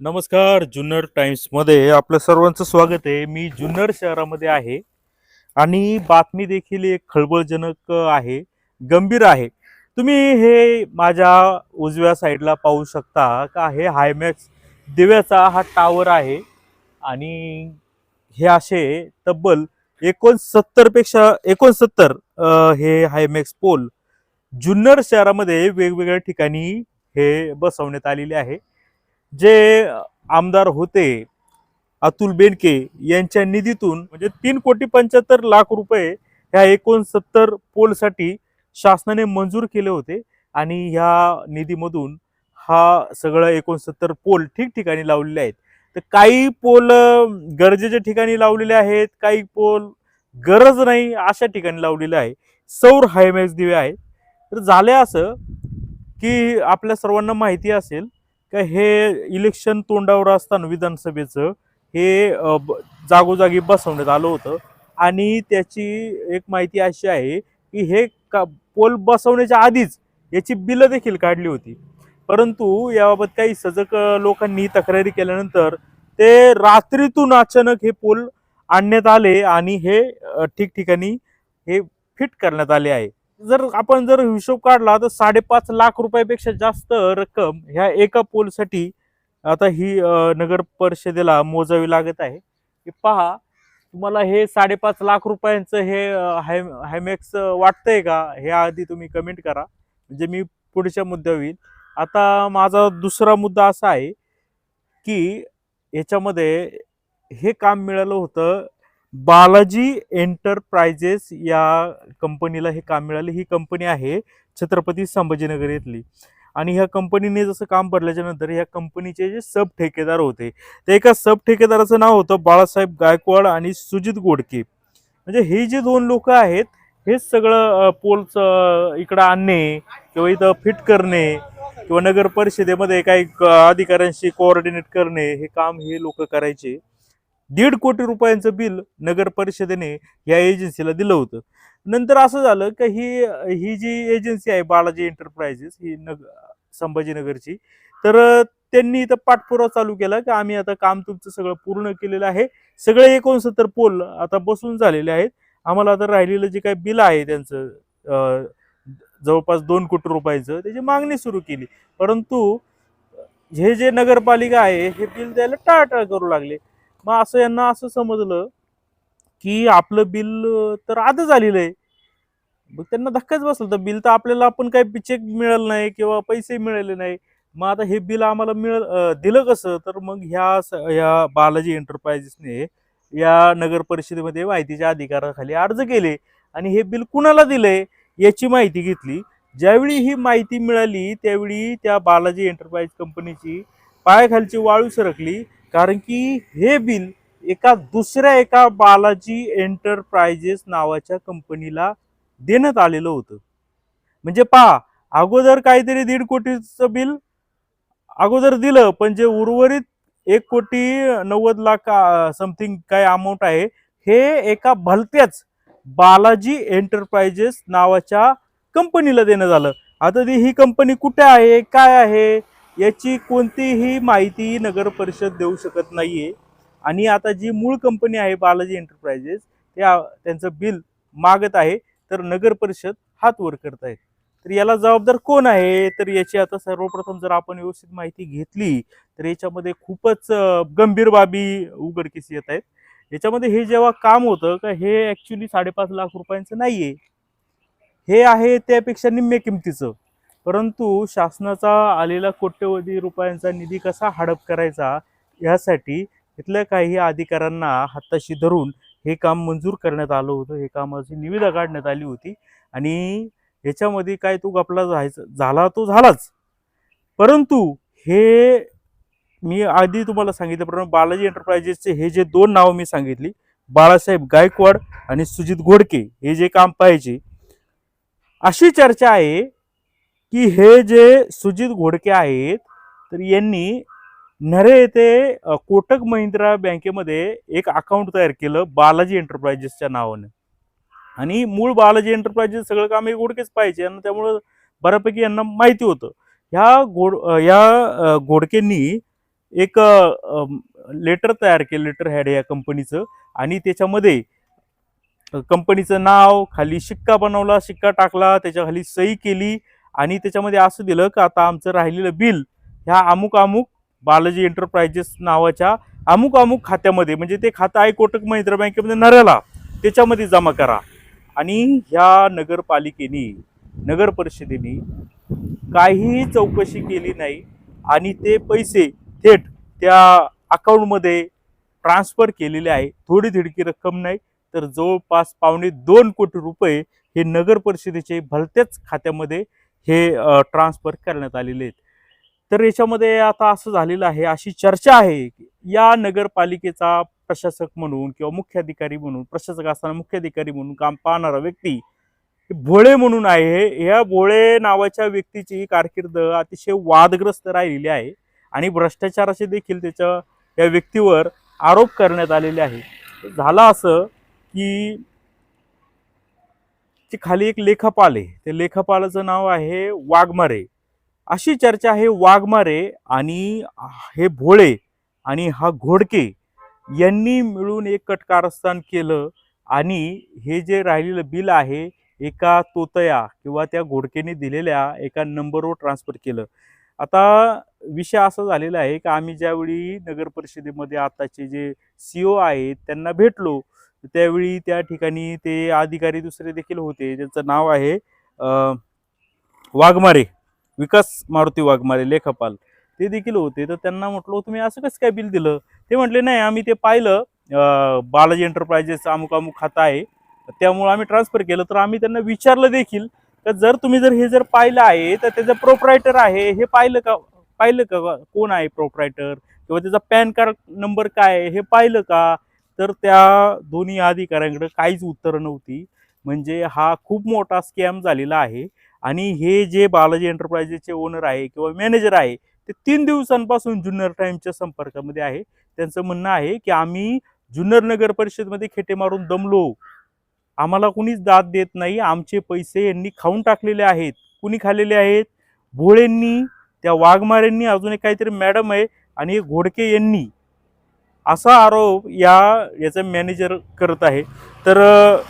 नमस्कार जुन्नर टाइम्समध्ये आपलं सर्वांचं स्वागत आहे. मी जुन्नर शहरामध्ये आहे आणि बातमी देखील एक खळबळजनक आहे गंभीर आहे. तुम्ही हे माझ्या उजव्या साईडला पाहू शकता का? हे हायमॅक्स दिव्याचा हा टावर आहे आणि हे असे तब्बल एकोणसत्तरपेक्षा एकोणसत्तर हे हायमॅक्स पोल जुन्नर शहरामध्ये वेगवेगळ्या ठिकाणी हे बसवण्यात आलेले आहे. जे आमदार होते अतुल बेनके यांच्या निधीतून म्हणजे तीन कोटी पंच्याहत्तर लाख रुपये ह्या एकोणसत्तर पोलसाठी शासनाने मंजूर केले होते. आणि ह्या निधीमधून हा सगळं एकोणसत्तर पोल ठिकठिकाणी लावलेले आहेत. तर काही पोल गरजेच्या ठिकाणी लावलेले आहेत काही पोल गरज नाही अशा ठिकाणी लावलेले आहे. सौर हायमॅक्स दिवे आहेत. तर झाले असं की आपल्या सर्वांना माहिती असेल का हे इलेक्शन तोंडावर असताना विधानसभेचं हे ब- जागोजागी बसवण्यात आलं होतं. आणि त्याची एक माहिती अशी आहे की हे का पोल बसवण्याच्या आधीच याची बिलं देखील काढली होती. परंतु याबाबत काही सजग लोकांनी तक्रारी केल्यानंतर ते रात्रीतून अचानक हे पोल आणण्यात आले आणि हे ठिकठिकाणी हे फिट करण्यात आले आहे. जर आपण जर हिशोब काढला तर साडेपाच लाख रुपयापेक्षा जास्त रक्कम ह्या एका पोलसाठी आता ही नगर परिषदेला मोजावी लागत आहे. की पहा तुम्हाला हे साडेपाच लाख रुपयांचं हे अ, हाय हायमॅक्स वाटतंय का? हे आधी तुम्ही कमेंट करा. म्हणजे मी पुढच्या मुद्द्यावर येईल आता माझा दुसरा मुद्दा असा आहे की याच्यामध्ये हे काम मिळालं होतं बालाजी एंटरप्राइजेस या कंपनीला हे काम मिळाले. ही कंपनी आहे छत्रपती संभाजीनगर येथली. आणि ह्या कंपनीने जसं काम भरल्याच्या नंतर ह्या कंपनीचे जे सब ठेकेदार होते ते एका सब ठेकेदाराचं नाव होतं बाळासाहेब गायकवाड आणि सुजित गोडके. म्हणजे हे जे दोन लोक आहेत हेच सगळं पोलचं इकडं आणणे किंवा इथं फिट करणे किंवा नगर परिषदेमध्ये काही अधिकाऱ्यांशी कोऑर्डिनेट करणे हे काम हे लोक करायचे. दीड कोटी रुपयांचं बिल नगर परिषदेने या एजन्सीला दिलं होतं. नंतर असं झालं की ही ही जी एजन्सी आहे बालाजी एंटरप्राइजेस ही नग संभाजीनगरची तर त्यांनी इथं पाठपुरावा चालू केला की आम्ही आता काम तुमचं सगळं पूर्ण केलेलं आहे. सगळे एकोणसत्तर पोल आता बसून झालेले आहेत. आम्हाला आता राहिलेलं जे काही बिल आहे त्यांचं जवळपास दोन कोटी रुपयाचं त्याची मागणी सुरू केली. परंतु हे जे नगरपालिका आहे हे बिल द्यायला टाळटाळ करू लागले. मग असं यांना असं समजलं की आपलं बिल तर आधीच आलेलं आहे मग त्यांना धक्काच बसला तर बिल तर आपल्याला आपण काही चेक मिळालं नाही किंवा पैसे मिळाले नाही. मग आता हे बिल आम्हाला मिळ दिलं कसं? तर मग ह्या ह्या बालाजी एंटरप्राइजेसने या नगर परिषदेमध्ये माहितीच्या अधिकाराखाली अर्ज केले आणि हे बिल कुणाला दिलंय याची माहिती घेतली. ज्यावेळी ही माहिती मिळाली त्यावेळी त्या बालाजी एंटरप्राइज कंपनीची पायाखालची वाळू सरकली. कारण की हे बिल एका दुसऱ्या एका बालाजी एंटरप्राइजेस नावाच्या कंपनीला देण्यात आलेलं होतं. म्हणजे पहा अगोदर काहीतरी दीड कोटीचं बिल अगोदर दिलं पण जे उर्वरित एक कोटी नव्वद लाख समथिंग काय अमाऊंट आहे हे एका भलत्याच बालाजी एंटरप्राइजेस नावाच्या कंपनीला देण्यात आलं. आता ती ही कंपनी कुठे आहे? काय आहे? याची कोणतीही माहिती नगर परिषद देऊ शकत नाही आहे आणि आता जी मूळ कंपनी आहे बालाजी एंटरप्राइजेस त्या त्यांचं बिल मागत आहे. तर नगर परिषद हात वर करत आहे. तर याला जबाबदार कोण आहे? तर याची आता सर्वप्रथम जर आपण व्यवस्थित माहिती घेतली तर याच्यामध्ये खूपच गंभीर बाबी उघडकीस येत आहेत. याच्यामध्ये हे जेव्हा काम होतं का हे ॲक्च्युली साडेपाच लाख रुपयांचं नाही आहे हे आहे त्यापेक्षा निम्म्या किमतीचं. परंतु शासनाचा आलेला कोट्यवधी रुपयांचा निधी कसा हडप करायचा यासाठी इथल्या काही अधिकाऱ्यांना हाताशी धरून हे काम मंजूर करण्यात आलं होतं. हे कामाची निविदा काढण्यात आली होती. आणि याच्यामध्ये काय तो गपला जायचा झाला तो झालाच. परंतु हे मी आधी तुम्हाला सांगितल्याप्रमाणे बालाजी एंटरप्राइजेसचे हे जे दोन नावं मी सांगितली बाळासाहेब गायकवाड आणि सुजित घोडके हे जे काम पाहिजे अशी चर्चा आहे की हे जे सुजित घोडके आहेत तर यांनी नरे येथे कोटक महिंद्रा बँकेमध्ये एक अकाउंट तयार केलं बालाजी एंटरप्राइजेसच्या नावाने. आणि मूळ बालाजी एंटरप्राइजेस सगळं काम हे घोडकेच पाहिजे आणि त्यामुळं बऱ्यापैकी यांना माहिती होतं. ह्या घोड या घोडकेंनी एक लेटर तयार केलं लेटर हॅड या कंपनीचं आणि त्याच्यामध्ये कंपनीचं नाव खाली शिक्का बनवला शिक्का टाकला त्याच्याखाली सही केली आणि त्याच्यामध्ये असं दिलं का आता आमचं राहिलेलं बिल ह्या अमुक अमुक बालाजी एंटरप्राइजेस नावाच्या अमुक अमुक खात्यामध्ये म्हणजे ते खातं आहे कोटक महिंद्रा बँकेमध्ये नऱ्याला त्याच्यामध्ये जमा करा. आणि ह्या नगरपालिकेने नगर परिषदेने काहीही चौकशी केली नाही आणि ते पैसे थेट त्या अकाउंटमध्ये ट्रान्सफर केलेले आहे. थोडी थिडकी रक्कम नाही तर जवळपास पावणे दोन कोटी रुपये हे नगर परिषदेचे भलत्याच खात्यामध्ये हे ट्रान्सफर करण्यात आलेले आहेत. तर याच्यामध्ये आता असं झालेलं आहे अशी चर्चा आहे की या नगरपालिकेचा प्रशासक म्हणून किंवा मुख्याधिकारी म्हणून प्रशासक असताना मुख्याधिकारी म्हणून काम पाहणारा व्यक्ती भोळे म्हणून आहे. या भोळे नावाच्या व्यक्तीची कारकीर्द अतिशय वादग्रस्त राहिलेली आहे आणि भ्रष्टाचाराचे देखील त्याच्या या व्यक्तीवर आरोप करण्यात आलेले आहे. झालं असं की ची खाली एक लेखापाल. आहे त्या लेखापालाचं नाव आहे वाघमारे. अशी चर्चा आहे वाघमारे आणि हे भोळे आणि हा घोडके यांनी मिळून एक कटकारस्थान केलं आणि हे जे राहिलेलं बिल आहे एका तोतया किंवा त्या घोडकेने दिलेल्या एका नंबरवर ट्रान्सफर केलं. आता विषय असा झालेला आहे की आम्ही ज्यावेळी नगर परिषदेमध्ये आताचे जे सी ओ आहेत त्यांना भेटलो. त्यावेळी त्या ठिकाणी ते अधिकारी दुसरे देखील होते ज्यांचं नाव आहे वाघमारे विकास मारुती वाघमारे लेखापाल. ते देखील होते. तर त्यांना म्हटलं तुम्ही असं कसं काय बिल दिलं? ते म्हटले नाही आम्ही ते पाहिलं बालाजी एंटरप्राइजेस अमुक अमुक खातं आहे. त्यामुळं आम्ही ट्रान्सफर केलं. तर आम्ही त्यांना विचारलं देखील तर जर तुम्ही जर हे जर पाहिलं आहे तर त्याचं प्रोप्रायटर आहे हे पाहिलं का? पाहिलं का? कोण आहे प्रोप्रायटर किंवा त्याचा पॅन कार्ड नंबर काय आहे? हे पाहिलं का? तर त्या दोन्ही अधिकाऱ्यांकडे काहीच उत्तरं नव्हती. म्हणजे हा खूप मोठा स्कॅम झालेला आहे. आणि हे जे बालाजी एंटरप्राइजेसचे ओनर आहे किंवा मॅनेजर आहे ते तीन दिवसांपासून जुन्नर टाईमच्या संपर्कामध्ये आहे. त्यांचं म्हणणं आहे की आम्ही जुन्नर नगर परिषदमध्ये खेटे मारून दमलो. आम्हाला कुणीच दाद देत नाही. आमचे पैसे यांनी खाऊन टाकलेले आहेत. कुणी खाल्लेले आहेत? भोळेंनी त्या वाघमारेंनी अजून एक काहीतरी मॅडम आहे आणि घोडके यांनी. असा आरोप या याचं मॅनेजर करत आहे. तर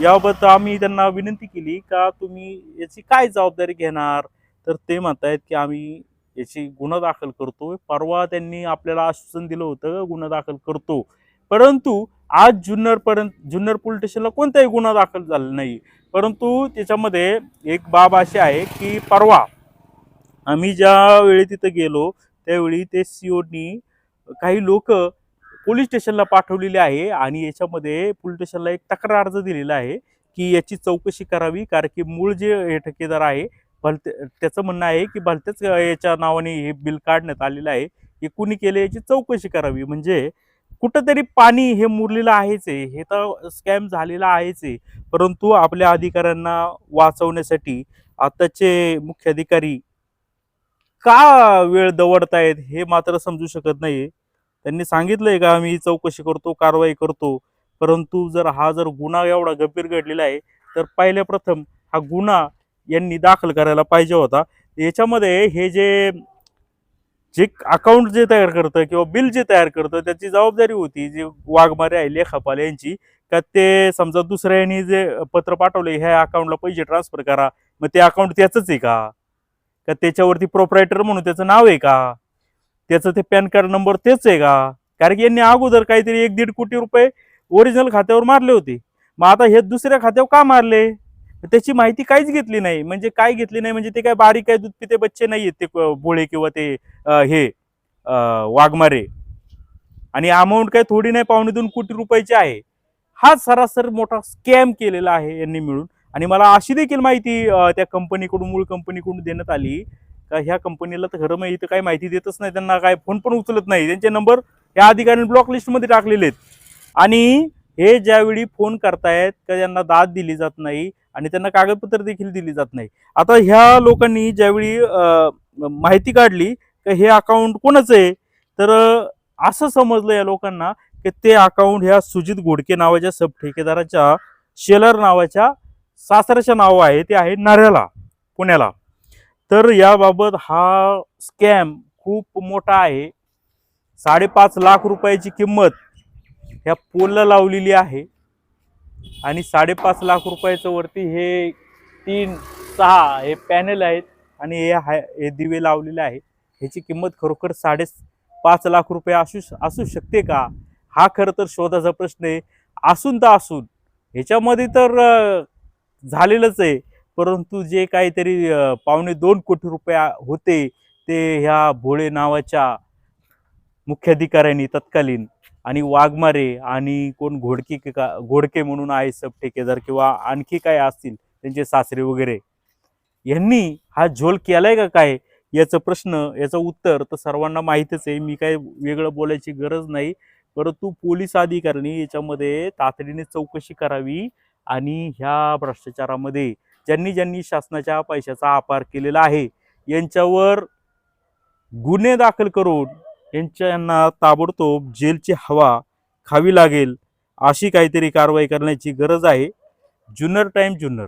याबाबत आम्ही त्यांना विनंती केली का तुम्ही याची काय जबाबदारी घेणार? तर ते म्हणतायत की आम्ही याची गुन्हा दाखल करतो परवा त्यांनी आपल्याला आश्वासन दिलं होतं गुन्हा दाखल करतो. परंतु आज जुन्नरपर्यंत जुन्नर पोलीस स्टेशनला कोणताही गुन्हा दाखल झाला नाही. परंतु त्याच्यामध्ये एक बाब अशी आहे की परवा आम्ही ज्यावेळी तिथं गेलो त्यावेळी ते सीओनी काही लोक पोलीस स्टेशनला पाठवलेली आहे आणि याच्यामध्ये पोलीस स्टेशनला एक तक्रार अर्ज दिलेला आहे की याची चौकशी करावी कारण की मूळ जे हे ठेकेदार आहे भलते त्याचं म्हणणं आहे की भलत्याच याच्या नावाने हे बिल काढण्यात आलेलं आहे. हे कुणी केले याची चौकशी करावी. म्हणजे कुठंतरी पाणी हे मुरलेलं आहेच आहे. हे तर स्कॅम झालेला आहेच आहे. परंतु आपल्या अधिकाऱ्यांना वाचवण्यासाठी आताचे मुख्य अधिकारी का वेळ दवडतायत हे मात्र समजू शकत नाही त्यांनी सांगितलंय का आम्ही चौकशी करतो कारवाई करतो. परंतु जर हा जर गुन्हा एवढा गंभीर घडलेला आहे तर पहिल्या प्रथम हा गुन्हा यांनी दाखल करायला पाहिजे होता. याच्यामध्ये हे जे जे अकाउंट जे तयार करतं किंवा बिल जे तयार करतं त्याची जबाबदारी होती जी वाघमारे आहे लेखापाल यांची. का ते समजा दुसऱ्या यांनी जे पत्र पाठवले ह्या अकाउंटला पैसे ट्रान्सफर करा. मग ते अकाउंट त्याचंच आहे का? का त्याच्यावरती प्रोप्रायटर म्हणून त्याचं नाव आहे का? त्याचं ते पॅन कार्ड नंबर तेच आहे का? कारण की यांनी अगोदर काहीतरी एक दीड कोटी रुपये ओरिजिनल खात्यावर मारले होते. मग आता हे दुसऱ्या खात्यावर का मारले? त्याची माहिती काहीच घेतली नाही. म्हणजे काय घेतली नाही? म्हणजे ते काय बारीक काय दूध पिते बच्चे नाही आहेत ते भोळे किंवा ते हे वाघमारे. आणि अमाऊंट काय थोडी नाही पावणे दोन कोटी रुपयाची आहे. हा सरासर मोठा स्कॅम केलेला आहे यांनी मिळून. आणि मला अशी देखील माहिती त्या कंपनीकडून मूळ कंपनीकडून देण्यात आली. का ह्या कंपनीला तर खरं म्हणजे माहिती काही माहिती देतच नाही त्यांना काय फोन पण उचलत नाही. त्यांचे नंबर या अधिकाऱ्यांनी ब्लॉक लिस्टमध्ये टाकलेले आहेत. आणि हे ज्यावेळी फोन करतायत का त्यांना दाद दिली जात नाही आणि त्यांना कागदपत्र देखील दिली जात नाही. आता ह्या लोकांनी ज्यावेळी माहिती काढली का हे अकाउंट कोणाचं आहे? तर असं समजलं या लोकांना की ते अकाउंट ह्या सुजित घोडके नावाच्या सब ठेकेदाराच्या शेलर नावाच्या सासऱ्याच्या नाव आहे ते आहे नाऱ्याला पुण्याला. तर याबाबत हा स्कॅम खूप मोठा आहे. साडेपाच लाख रुपयाची किंमत ह्या पोलला लावलेली आहे. आणि साडेपाच लाख रुपयाचं वरती हे तीन सहा हे पॅनल आहेत आणि हे हाय हे दिवे लावलेले आहे. ह्याची किंमत खरोखर साडे पाच लाख रुपये असू असू शकते का? हा खरं तर शोधाचा प्रश्न आहे. असून तर असून. ह्याच्यामध्ये तर झालेलंच आहे. परंतु जे काहीतरी पावणे दोन कोटी रुपया होते ते ह्या भोळे नावाच्या मुख्याधिकाऱ्यांनी तत्कालीन आणि वाघमारे आणि कोण घोडके का घोडके म्हणून आहे सब ठेकेदार किंवा आणखी काय असतील त्यांचे सासरे वगैरे यांनी हा झोल केलाय का काय? याचं प्रश्न याचं उत्तर तर सर्वांना माहीतच आहे. मी काय वेगळं बोलायची गरज नाही. परंतु पोलीस अधिकाऱ्यांनी याच्यामध्ये तातडीने चौकशी करावी आणि ह्या भ्रष्टाचारामध्ये ज्यांनी ज्यांनी शासनाच्या पैशाचा अपार केलेला आहे यांच्यावर गुन्हे दाखल करून यांच्यांना ताबडतोब जेलची हवा खावी लागेल अशी काहीतरी कारवाई करण्याची गरज आहे. जुन्नर टाईम जुन्नर.